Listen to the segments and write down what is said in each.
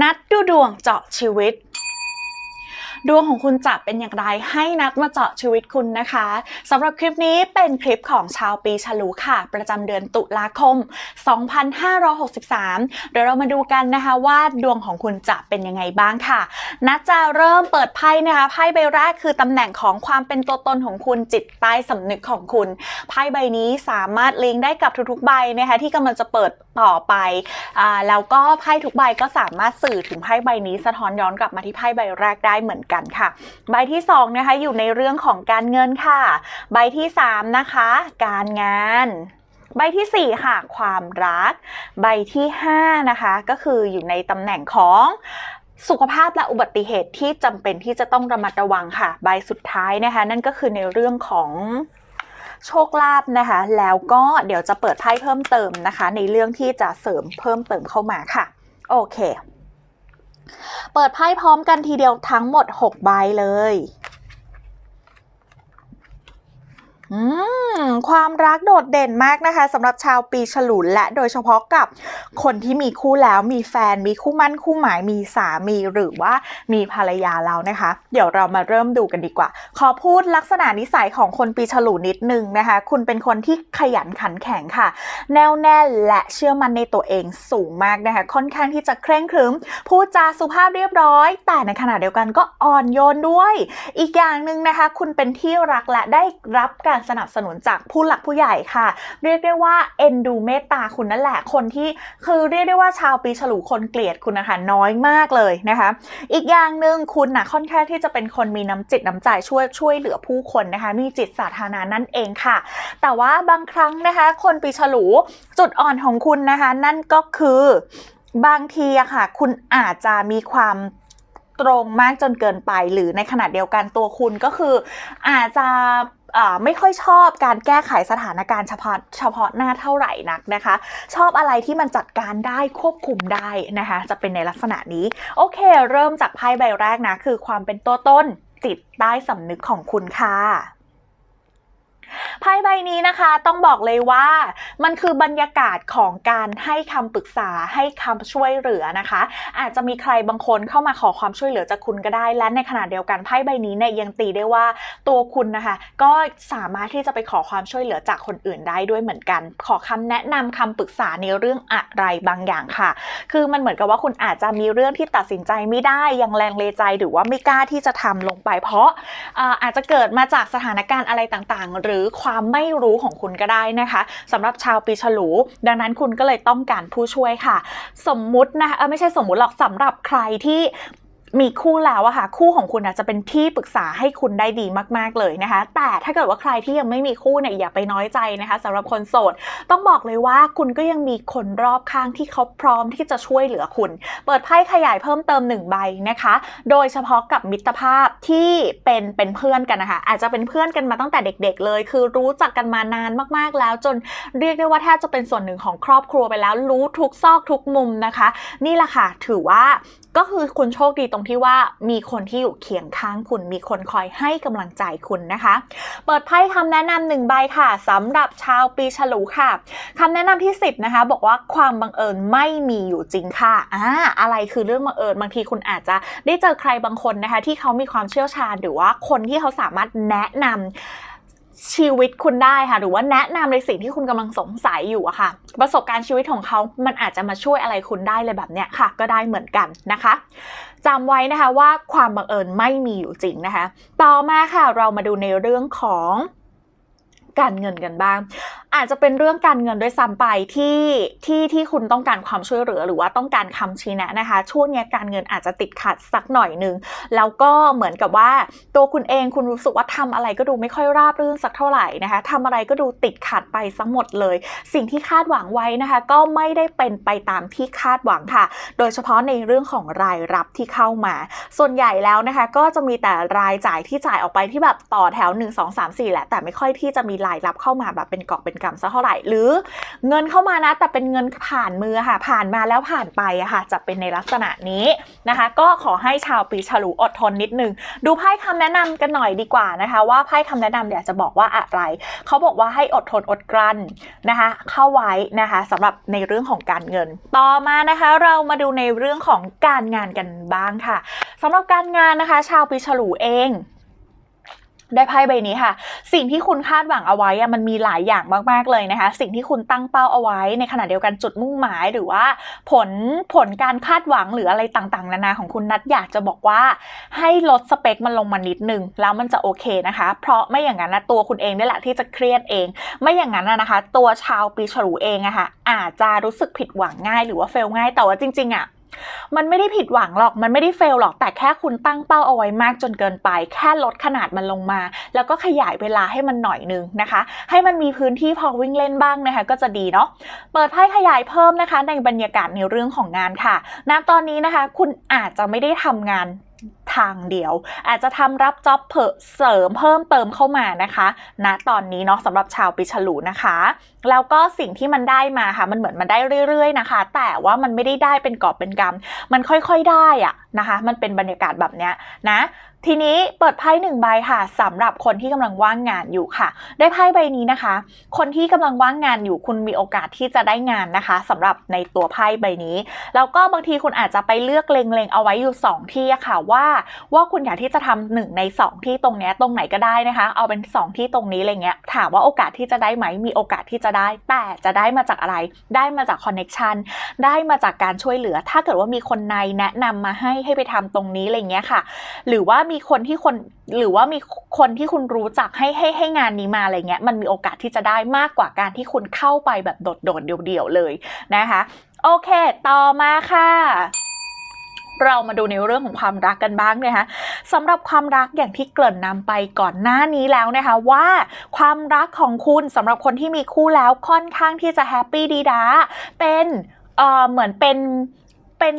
นัดดูดวงเจาะชีวิต ดวงของคุณจะเป็นอย่างไรให้นัดมาเจาะชีวิตคุณนะคะสำหรับคลิปนี้เป็นคลิปของชาวปีฉลูค่ะ ประจำเดือนตุลาคม 2563 เดี๋ยวเรามาดูกันนะคะว่าดวงของคุณจะเป็นยังไงบ้างค่ะ นัดจะเริ่มเปิดไพ่นะคะไพ่ใบแรกคือตำแหน่งของความเป็นตัวตนของคุณจิตใต้สำนึกของคุณไพ่ใบนี้สามารถลิงก์ได้กับทุกๆใบนะคะที่กำลังจะเปิดต่อไปอแล้วก็ไพ่ทุกใบก็สามารถสื่อถึงไพ่ใบนี้สะท้อนย้อนกลับมาที่ไพ่ใบแรกได้เหมือนกันค่ะ ใบที่2นะคะอยู่ในเรื่องของการเงินค่ะ ใบที่3นะคะ การงานใบทีสี่ 4 ค่ะ ความรัก ใบที่ 5 นะคะ ก็คืออยู่ในตำแหน่งของสุขภาพและอุบัติเหตุที่จำเป็นที่จะต้องระมัดระวังค่ะ ใบสุดท้ายนะคะ นั่นก็คือในเรื่องของโชคลาภนะคะ แล้วก็เดี๋ยวจะเปิดไพ่เพิ่มเติมนะคะ ในเรื่องที่จะเสริมเพิ่มเติมเข้ามาค่ะ โอเค เปิดไพ่พร้อมกันทีเดียวทั้งหมด 6 ใบเลย อืม ความรักโดดเด่นมากนะคะสำหรับชาวปีฉลูและโดยเฉพาะกับคนที่มีคู่แล้วมีแฟนมีคู่มั่นคู่หมายมีสามีหรือว่ามีภรรยาแล้วนะคะ เดี๋ยวเรามาเริ่มดูกันดีกว่า ขอพูดลักษณะนิสัยของคนปีฉลูนิดนึงนะคะ คุณเป็นคนที่ขยันขันแข็งค่ะ แน่วแน่และเชื่อมั่นในตัวเองสูงมากนะคะ ค่อนข้างที่จะเคร่งครึมพูดจาสุภาพเรียบร้อย แต่ในขณะเดียวกันก็อ่อนโยนด้วย อีกอย่างหนึ่งนะคะ คุณเป็นที่รักและได้รับการสนับสนุนจากผหลักผู้ใหญ่ค่ะ เรียกได้ว่าเอ็นดูเมตตาคุณนั่นแหละคนที่คือเรียกได้ว่าชาวปีฉลูคนเกลียดคุณนะคะน้อยมากเลยนะคะ อีกอย่างหนึ่งคุณนะค่อนข้างที่จะเป็นคนมีน้ำจิตน้ำใจช่วยช่วยเหลือผู้คนนะคะ มีจิตสาธารณะนั่นเองค่ะ แต่ว่าบางครั้งนะคะ คนปีฉลูจุดอ่อนของคุณนะคะ นั่นก็คือบางทีอะค่ะ คุณอาจจะมีความตรงมากจนเกินไป หรือในขณะเดียวกันตัวคุณก็คืออาจจะ ไม่ค่อยชอบการแก้ไขสถานการณ์เฉพาะเฉพาะหน้าเท่าไหร่นักนะคะ ชอบอะไรที่มันจัดการได้ควบคุมได้นะคะ จะเป็นในลักษณะนี้ โอเค เริ่มจากไพ่ใบแรกนะ คือความเป็นตัวต้นจิตใต้สำนึกของคุณค่ะ พ่ใบนี้นะคะต้องบอกเลยว่ามันคือบรรยากาศของการให้คำปรึกษาให้คำช่วยเหลือนะคะ อาจจะมีใครบางคนเข้ามาขอความช่วยเหลือจากคุณก็ได้ และในขณะเดียวกันไพ่ใบนี้เนี่ยยังตีได้ว่าตัวคุณนะคะ ก็สามารถที่จะไปขอความช่วยเหลือจากคนอื่นได้ด้วยเหมือนกัน ขอคำแนะนำคำปรึกษาในเรื่องอะไรบางอย่างค่ะ คือมันเหมือนกับว่าคุณอาจจะมีเรื่องที่ตัดสินใจไม่ได้ยังแรงเลใจหรือว่าไม่กล้าที่จะทำลงไป เพราะอาจจะเกิดมาจากสถานการณ์อะไรต่างๆ หรือความไม่รู้ของคุณก็ได้นะคะสำหรับชาวปีฉลู ดังนั้นคุณก็เลยต้องการผู้ช่วยค่ะ สมมุตินะเออไม่ใช่สมมุติหรอกสำหรับใครที่ มีคู่แล้วอะค่ะคู่ของคุณอาจจะเป็นที่ปรึกษาให้คุณได้ดีมาก ๆเลยนะคะ แต่ถ้าเกิดว่าใครที่ยังไม่มีคู่เนี่ยอย่าไปน้อยใจนะคะสำหรับคนโสด ต้องบอกเลยว่าคุณก็ยังมีคนรอบข้างที่เขาพร้อมที่จะช่วยเหลือคุณ เปิดไพ่ขยายเพิ่มเติมหนึ่งใบนะคะ โดยเฉพาะกับมิตรภาพที่เป็นเป็นเพื่อนกันนะคะอาจจะเป็นเพื่อนกันมาตั้งแต่เด็ก ๆ เลย คือรู้จักกันมานานมากๆแล้ว จนเรียกได้ว่าแทบจะเป็นส่วนหนึ่งของครอบครัวไปแล้ว รู้ทุกซอกทุกมุมนะคะ นี่แหละค่ะถือว่าก็คือคุณโชคดีตรงที่ว่ามีคนที่อยู่เคียงข้างคุณ มีคนคอยให้กำลังใจคุณนะคะ เปิดไพ่คำแนะนำหนึ่งใบค่ะสำหรับชาวปีฉลูค่ะคำแนะนำที่ 10นะคะ บอกว่าความบังเอิญไม่มีอยู่จริงค่ะอ่าอะไรคือเรื่องบังเอิญบางทีคุณอาจจะได้เจอใครบางคนนะคะ ที่เขามีความเชี่ยวชาญหรือว่าคนที่เขาสามารถแนะนำ ชีวิตคุณได้ค่ะ หรือว่าแนะนำในสิ่งที่คุณกำลังสงสัยอยู่อะค่ะ ประสบการณ์ชีวิตของเขามันอาจจะมาช่วยอะไรคุณได้เลยแบบเนี้ยค่ะ ก็ได้เหมือนกันนะคะจำไว้นะคะว่าความบังเอิญไม่มีอยู่จริงนะคะ ต่อมาค่ะเรามาดูในเรื่องของ การเงินกันบ้าง อาจจะเป็นเรื่องการเงินด้วยซ้ำไปที่ที่ที่คุณต้องการความช่วยเหลือ หรือว่าต้องการคำชี้แนะนะคะ ช่วงนี้การเงินอาจจะติดขัดสักหน่อยนึงแล้วก็เหมือนกับว่า ตัวคุณเองคุณรู้สึกว่าทำอะไรก็ดูไม่ค่อยราบรื่นสักเท่าไหร่นะคะทำอะไรก็ดูติดขัดไปซะหมดเลย สิ่งที่คาดหวังไว้นะคะ ก็ไม่ได้เป็นไปตามที่คาดหวังค่ะ โดยเฉพาะในเรื่องของรายรับที่เข้ามา ส่วนใหญ่แล้วนะคะ ก็จะมีแต่รายจ่ายที่จ่ายออกไปที่แบบต่อแถว 1 2 3 4แหละแต่ไม่ค่อยที่จะมีรายรับเข้ามาแบบเป็นกอบเป็นกำสักเท่าไหร่ หรือเงินเข้ามานะ แต่เป็นเงินผ่านมือค่ะ ผ่านมาแล้วผ่านไปอะค่ะ จะเป็นในลักษณะนี้นะคะ ก็ขอให้ชาวปีฉลูอดทนนิดนึง ดูไพ่คำแนะนำกันหน่อยดีกว่านะคะ ว่าไพ่คำแนะนำอยากจะบอกว่าอะไร เขาบอกว่าให้อดทนอดกลั้นนะคะ เข้าไว้นะคะสำหรับในเรื่องของการเงิน ต่อมานะคะเรามาดูในเรื่องของการงานกันบ้างค่ะสำหรับการงานนะคะ ชาวปีฉลูเอง ได้ไพ่ใบนี้ค่ะ สิ่งที่คุณคาดหวังเอาไว้อะมันมีหลายอย่างมากๆเลยนะคะ สิ่งที่คุณตั้งเป้าเอาไว้ในขณะเดียวกันจุดมุ่งหมาย หรือว่าผลผลการคาดหวังหรืออะไรต่างๆ นานาของคุณนัดอยากจะบอกว่า ให้ลดสเปคมันลงมานิดนึงแล้วมันจะโอเคนะคะ เพราะไม่อย่างนั้นนะตัวคุณเองนี่แหละที่จะเครียดเอง ไม่อย่างนั้นนะคะ ตัวชาวปีฉลูเองอะค่ะอาจจะรู้สึกผิดหวังง่าย หรือว่าเฟลง่ายแต่ว่าจริงๆอะ มันไม่ได้ผิดหวังหรอก มันไม่ได้เฟลหรอก แต่แค่คุณตั้งเป้าเอาไว้มากจนเกินไป แค่ลดขนาดมันลงมา แล้วก็ขยายเวลาให้มันหน่อยนึงนะคะ ให้มันมีพื้นที่พอวิ่งเล่นบ้างนะคะ ก็จะดีเนาะ เปิดไพ่ขยายเพิ่มนะคะ ในบรรยากาศในเรื่องของงานค่ะ ณ ตอนนี้นะคะ คุณอาจจะไม่ได้ทำงาน ทางเดียว อาจจะทำรับจ็อบเพิ่มเสริมเพิ่มเติมเข้ามานะคะณตอนนี้เนาะสำหรับชาวปีฉลูนะคะ แล้วก็สิ่งที่มันได้มาค่ะ มันเหมือนมันได้เรื่อยๆนะคะ แต่ว่ามันไม่ได้ได้เป็นกอบเป็นกำมันค่อยๆได้อะนะคะ มันเป็นบรรยากาศแบบเนี้ยนะ ทีนี้เปิดไพ่หนึ่งใบค่ะสำหรับคนที่กำลังว่างงานอยู่ค่ะ ได้ไพ่ใบนี้นะคะ คนที่กำลังว่างงานอยู่คุณมีโอกาสที่จะได้งานนะคะสำหรับในตัวไพ่ใบนี้แล้วก็บางทีคุณอาจจะไปเลือกเล็งๆเอาไว้อยู่ 2 ที่ค่ะว่าว่าคุณอยากที่จะทำหนึ่งใน 2 ที่ตรงนี้ตรงไหนก็ได้นะคะ เอาเป็น 2 ที่ตรงนี้อะไรเงี้ยถามว่าโอกาสที่จะได้ไหมมีโอกาสที่จะได้ แต่จะได้มาจากอะไรได้มาจากคอนเน็ชันได้มาจากการช่วยเหลือ ถ้าเกิดว่ามีคนในแนะนำมาให้ให้ไปทำตรงนี้อะไรเงี้ยค่ะ หรือว่ามีีคนที่คนหรือว่ามีคนที่คุณรู้จักให้ให้ให้งานนี้มาอะไรเงี้ยมันมีโอกาสที่จะได้มากกว่าการที่คุณเข้าไปแบบโดดๆเดี่ยวๆเลยนะคะ โอเค ต่อมาค่ะเรามาดูในเรื่องของความรักกันบ้างนะคะสำหรับความรักอย่างที่เกริ่นนำไปก่อนหน้านี้แล้วนะคะ ว่าความรักของคุณสำหรับคนที่มีคู่แล้วค่อนข้างที่จะแฮปปี้ดีดาเป็นเอ่อเหมือนเป็นเป็น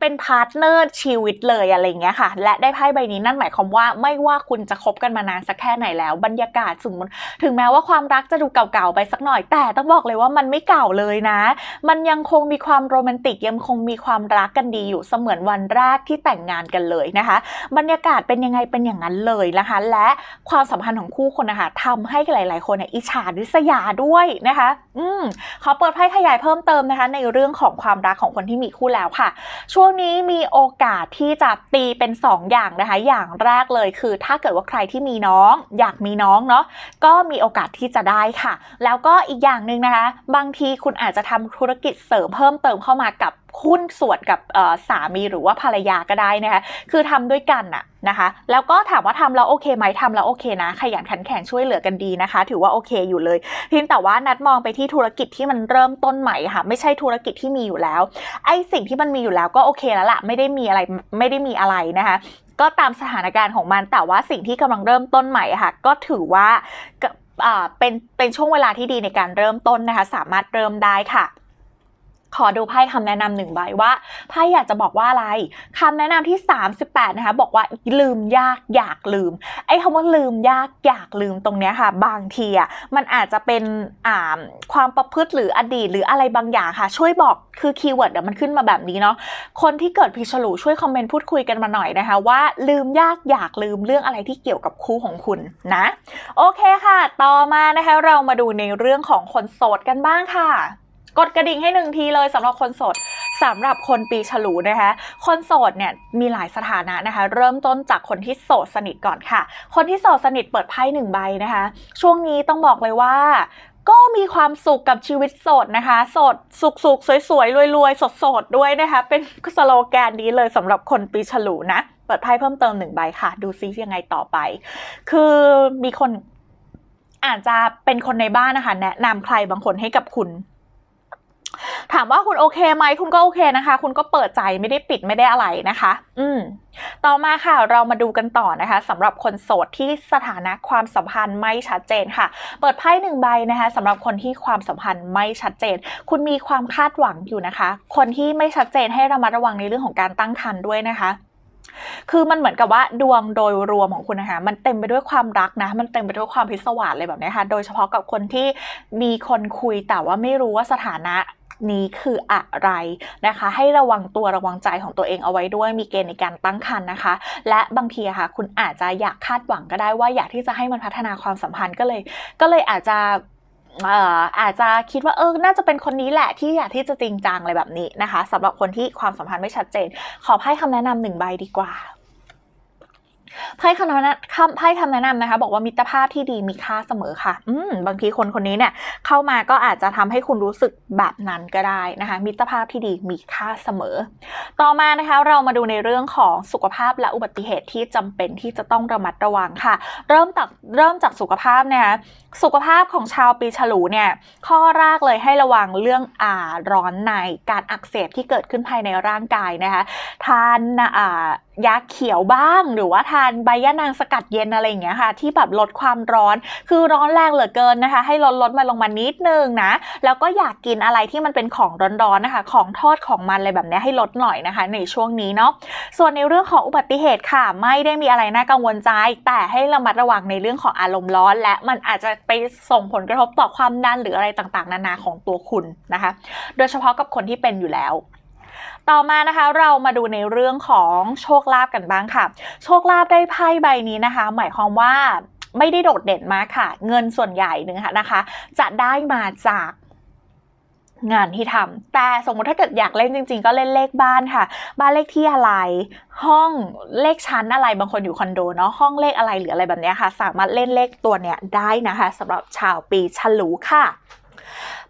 เป็นพาร์ทเนอร์ชีวิตเลยอะไรเงี้ยค่ะ และได้ไพ่ใบนี้นั่นหมายความว่าไม่ว่าคุณจะคบกันมานานสักแค่ไหนแล้ว บรรยากาศสมมติถึงแม้ว่าความรักจะดูเก่าๆไปสักหน่อย แต่ต้องบอกเลยว่ามันไม่เก่าเลยนะ มันยังคงมีความโรแมนติกยังคงมีความรักกันดีอยู่เสมือนวันแรกที่แต่งงานกันเลยนะคะ บรรยากาศเป็นยังไงเป็นอย่างนั้นเลยนะคะ และความสัมพันธ์ของคู่คนนะคะทำให้หลาย ๆ คนเนี่ยอิจฉาริษยาด้วยนะคะ อืมขอเปิดไพ่ขยายเพิ่มเติมนะคะ ในเรื่องของความรักของคนที่มีคู่แล้วค่ะช่วงนี้มีโอกาสที่จะตีเป็น 2 อย่างนะคะ อย่างแรกเลยคือ ถ้าเกิดว่าใครที่มีน้อง อยากมีน้องเนาะก็มีโอกาสที่จะได้ค่ะ แล้วก็อีกอย่างหนึ่งนะคะ บางทีคุณอาจจะทำธุรกิจเสริมเพิ่มเติมเข้ามากับ หุ้นส่วนกับสามีหรือว่าภรรยาก็ได้นะคะคือทำด้วยกันน่ะนะคะ แล้วก็ถามว่าทำแล้วโอเคไหมทำแล้วโอเคนะขยันขันแข็งช่วยเหลือกันดีนะคะ ถือว่าโอเคอยู่เลยเพียงแต่ว่านัดมองไปที่ธุรกิจที่มันเริ่มต้นใหม่ค่ะ ไม่ใช่ธุรกิจที่มีอยู่แล้วไอ้สิ่งที่มันมีอยู่แล้วก็โอเคแล้วล่ะไม่ได้มีอะไรไม่ได้มีอะไรนะคะก็ตามสถานการณ์ของมันแต่ว่าสิ่งที่กำลังเริ่มต้นใหม่ค่ะ ก็ถือว่าเป็นเป็นช่วงเวลาที่ดีในการเริ่มต้นนะคะ สามารถเริ่มได้ค่ะ ขอดูไพ่คำแนะนำหนึ่งใบว่าไพ่อยากจะบอกว่าอะไรคำแนะนำที่ 38 นะคะ บอกว่าลืมยากอยากลืม ไอ้คำว่าลืมยากอยากลืมตรงเนี้ยค่ะ บางทีอะมันอาจจะเป็นอ่าความประพฤติหรืออดีต หรืออะไรบางอย่างค่ะ ช่วยบอกคือคีย์เวิร์ดเดี๋ยวมันขึ้นมาแบบนี้เนาะคนที่เกิดพิฉลูช่วยคอมเมนต์พูดคุยกันมาหน่อยนะคะว่าลืมยากอยากลืมเรื่องอะไรที่เกี่ยวกับคู่ของคุณนะ โอเคค่ะ ต่อมานะคะเรามาดูในเรื่องของคนโสดกันบ้างค่ะ กดกระดิ่งให้หนึ่งทีเลยสำหรับคนโสดสำหรับคนปีฉลูนะคะ คนโสดเนี่ยมีหลายสถานะนะคะ เริ่มต้นจากคนที่โสดสนิทก่อนค่ะ คนที่โสดสนิทเปิดไพ่หนึ่งใบนะคะ ช่วงนี้ต้องบอกเลยว่าก็มีความสุขกับชีวิตโสดนะคะ โสดสุขสุขสวยๆรวยๆ สดๆ ด้วยนะคะ เป็นสโลแกนนี้เลยสำหรับคนปีฉลูนะ เปิดไพ่เพิ่มเติมหนึ่งใบค่ะ ดูซิยังไงต่อไป คือมีคนอาจจะเป็นคนในบ้านนะคะ แนะนำใครบางคนให้กับคุณ ถามว่าคุณโอเคไหมคุณก็โอเคนะคะ คุณก็เปิดใจไม่ได้ปิดไม่ได้อะไรนะคะ อืมต่อมาค่ะเรามาดูกันต่อนะคะสำหรับคนโสดที่สถานะความสัมพันธ์ไม่ชัดเจนค่ะ เปิดไพ่หนึ่งใบนะคะสำหรับคนที่ความสัมพันธ์ไม่ชัดเจน คุณมีความคาดหวังอยู่นะคะ คนที่ไม่ชัดเจนให้ระมัดระวังในเรื่องของการตั้งครรภ์ด้วยนะคะคือมันเหมือนกับว่าดวงโดยรวมของคุณนะคะมันเต็มไปด้วยความรักนะ มันเต็มไปด้วยความพิศวาสเลยแบบนี้ค่ะ โดยเฉพาะกับคนที่มีคนคุยแต่ว่าไม่รู้ว่าสถานะ นี้คืออะไรนะคะ ให้ระวังตัวระวังใจของตัวเองเอาไว้ด้วยมีเกณฑ์ในการตั้งครรภ์นะคะ และบางทีค่ะคุณอาจจะอยากคาดหวังก็ได้ว่าอยากที่จะให้มันพัฒนาความสัมพันธ์ก็เลย ก็เลยอาจจะอาจจะคิดว่าเออ น่าจะเป็นคนนี้แหละที่อยากที่จะจริงจังอะไรแบบนี้นะคะสำหรับคนที่ความสัมพันธ์ไม่ชัดเจน ขอไพ่คำแนะนำหนึ่งใบดีกว่า ไพ่คำแนะนำคำไพ่คำแนะนำนะคะ บอกว่ามิตรภาพที่ดีมีค่าเสมอค่ะ อืมบางทีคนคนนี้เนี่ย เข้ามาก็อาจจะทำให้คุณรู้สึกแบบนั้นก็ได้นะคะ มิตรภาพที่ดีมีค่าเสมอ ต่อมานะคะเรามาดูในเรื่องของสุขภาพและอุบัติเหตุที่จำเป็นที่จะต้องระมัดระวังค่ะ เริ่มจากเริ่มจากสุขภาพนะคะสุขภาพของชาวปีฉลูเนี่ย ข้อแรกเลยให้ระวังเรื่องอ่าร้อนในการอักเสบที่เกิดขึ้นภายในร่างกายนะคะ ทานอ่า ยาเขียวบ้าง หรือว่าทานใบยะนางสกัดเย็นอะไรอย่างเงี้ยค่ะ ที่แบบลดความร้อน คือร้อนแรงเหลือเกินนะคะ ให้ลดลดมาลงมานิดนึงนะ แล้วก็อยากกินอะไรที่มันเป็นของร้อนๆนะคะ ของทอดของมันอะไรแบบนี้ให้ลดหน่อยนะคะ ในช่วงนี้เนาะ ส่วนในเรื่องของอุบัติเหตุค่ะ ไม่ได้มีอะไรน่ากังวลใจ แต่ให้ระมัดระวังในเรื่องของอารมณ์ร้อน และมันอาจจะไปส่งผลกระทบต่อความดันหรืออะไรต่างๆ นานาของตัวคุณนะคะ โดยเฉพาะกับคนที่เป็นอยู่แล้ว ต่อมานะคะเรามาดูในเรื่องของโชคลาภกันบ้างค่ะ โชคลาภได้ไพ่ใบนี้นะคะ หมายความว่าไม่ได้โดดเด่นมากค่ะ เงินส่วนใหญ่นะคะนะคะ จะได้มาจากงานที่ทำแต่สมมติถ้าเกิดอยากเล่นจริง ๆ ก็เล่นเลขบ้านค่ะ บ้านเลขที่อะไร ห้องเลขชั้นอะไรบางคนอยู่คอนโดเนาะห้องเลขอะไรหรืออะไรแบบนี้ค่ะ สามารถเล่นเลขตัวเนี้ยได้นะคะสำหรับชาวปีฉลูค่ะ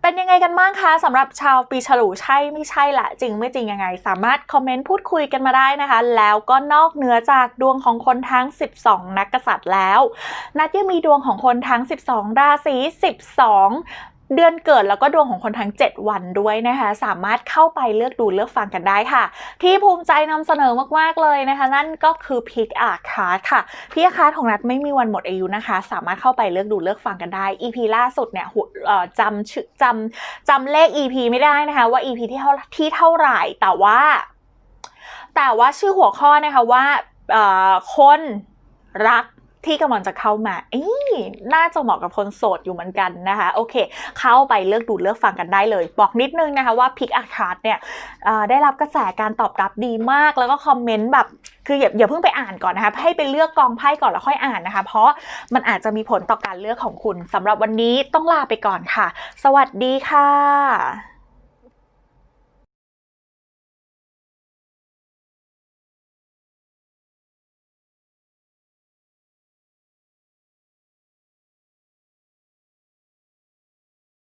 เป็นยังไงกันบ้างคะสำหรับชาวปีฉลูใช่ไม่ใช่ละจริงไม่จริงยังไง สามารถคอมเมนต์พูดคุยกันมาได้นะคะ แล้วก็นอกเหนือจากดวงของคนทั้ง 12 นักกษัตริย์แล้ว นัดยังมีดวงของคนทั้ง 12 ราศี 12 เดือนเกิดแล้วก็ดวงของคนทั้ง 7 วันด้วยนะคะ สามารถเข้าไปเลือกดูเลือกฟังกันได้ค่ะ ที่ภูมิใจนำเสนอมากๆเลยนะคะ นั่นก็คือพิกอาคาร์ดค่ะพิกอาคาร์ดของนัดไม่มีวันหมดอายุนะคะ สามารถเข้าไปเลือกดูเลือกฟังกันได้ EP ล่าสุดเนี่ยจำชื่อจำจำเลข EP ไม่ได้นะคะ ว่า EP ที่เท่าที่เท่าไหร่แต่ว่า แต่ว่าชื่อหัวข้อนะคะว่าคนรัก ที่กำลังจะเข้ามาเอ้ยน่าจะเหมาะกับคนโสดอยู่เหมือนกันนะคะ โอเค เข้าไปเลือกดูเลือกฟังกันได้เลย บอกนิดนึงนะคะว่าพิกอาคาร์ดเนี่ยได้รับกระแสการตอบรับดีมาก แล้วก็คอมเมนต์แบบคืออย่าอย่าเพิ่งไปอ่านก่อนนะคะ ให้ไปเลือกกองไพ่ก่อนแล้วค่อยอ่านนะคะ เพราะมันอาจจะมีผลต่อการเลือกของคุณสำหรับวันนี้ต้องลาไปก่อนค่ะ สวัสดีค่ะ